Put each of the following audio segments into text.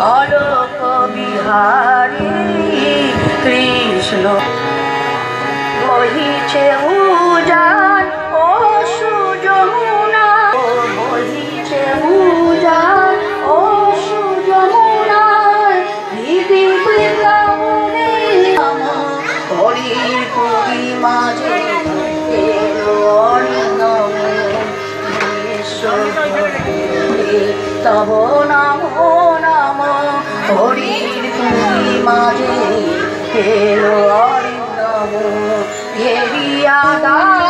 অলক বিহারী কৃষ্ণ, বহিছে উজান ও সুযমুনা। বহিছে উজান ও সুযমুনা। দিদি বৃন্দাবনে হরির কবি মাঝে তব নাম হরির তুমি মাঝে এলো অরিন্দম হেরিয়া দ্বার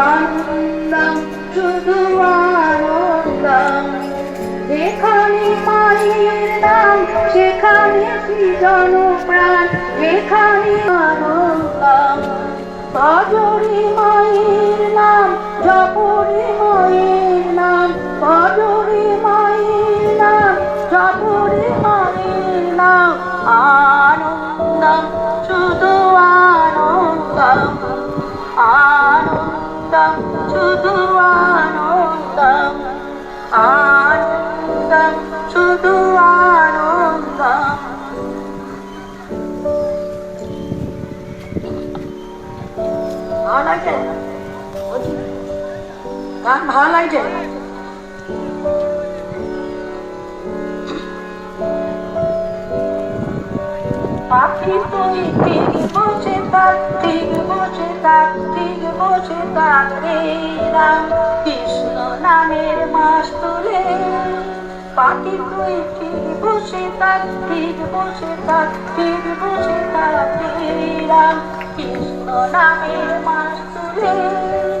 যেখানে পানির নাম সেখানে কি জনপ্রাণ? যেখানে আনন্দ। মায়ের নাম জপরে মায়ের ভালো লাগছে? গান ভালো লাগছে? পাখি তুই ঠিক বসে থাক ঠিক বসে থাক ঠিক বসে থাক রে রাম। কৃষ্ণ নামের মাস তুলে। পাখি তুই ঠিক বসে থাক ঠিক বসে থাক ঠিক বসে থাক রে রাম। নামের মাস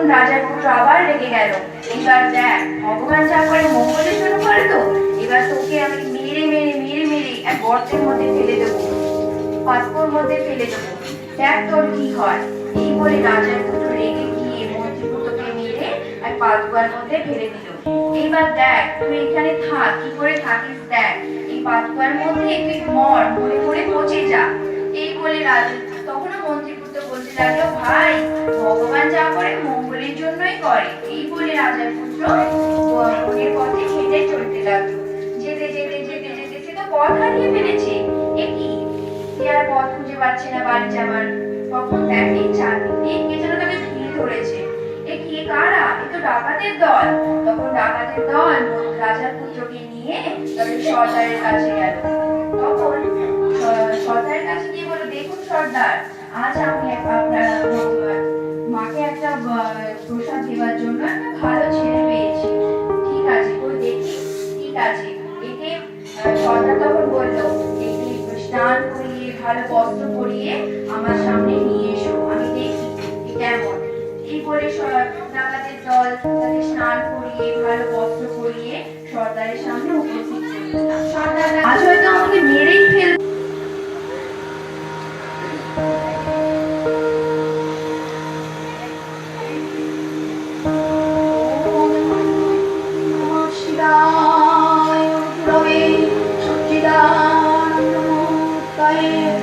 তখন রাজার পুত্র আবার রেগে গেল। এবার দেখ, ভগবান যা করে মঙ্গলের জন্য করে তো। এবার তোকে আমি মেরে মেরে মেরে মেরে এক গর্তের মধ্যে ফেলে দেবো। পাথর মধ্যে ফেলে দেবো। দেখ তোর কি হয়। এই বলে রাজার পুত্র রেগে গিয়ে মন্ত্রীপুত্রকে মেরে এক পাতুয়ার মধ্যে ফেলে দিল। এইবার দেখ, তুই এখানে থাক, কি করে থাকিস দেখ। এই পাতুয়ার মধ্যে তুই মর মরে মরে পচে যা। এই বলে রাজা মন্ত্রীপুত্র ভাই? ভগবান যা করে মঙ্গলের জন্যই করে। এই বলে রাজার পুত্র বনের পথে হেঁটে চলতে লাগল। যেতে যেতে যেতে যেতে সে তো পথ হারিয়ে ফেলেছে। এ কি? সে আর পথ খুঁজে পাচ্ছে না বাড়ি যাবার তখন দেখে চারদিকে কে যেন তাকে ভিড় ধরেছে। এ কি কারা? এ তো ডাকাতের দল। তখন ডাকাতের দল রাজার পুত্রকে নিয়ে তাদের সর্দারের কাছে গেল। তখন সর্দারের কাছে গিয়ে সর্দার, আজ আমি আপনার মাকে একটা প্রসাদ দেওয়ার জন্য একটা ভালো ছেলে পেয়েছি। ঠিক আছে, ওই দেখি, ঠিক আছে। একে সর্দার তখন বলল একে স্নান করিয়ে, ভালো বস্ত্র পরিয়ে আমার সামনে নিয়ে এসো, আমি দেখি কেমন। এই বলে স- দল তাকে স্নান করিয়ে, ভালো বস্ত্র পরিয়ে সর্দারের সামনে উপস্থিত সর্দার আজ quiet.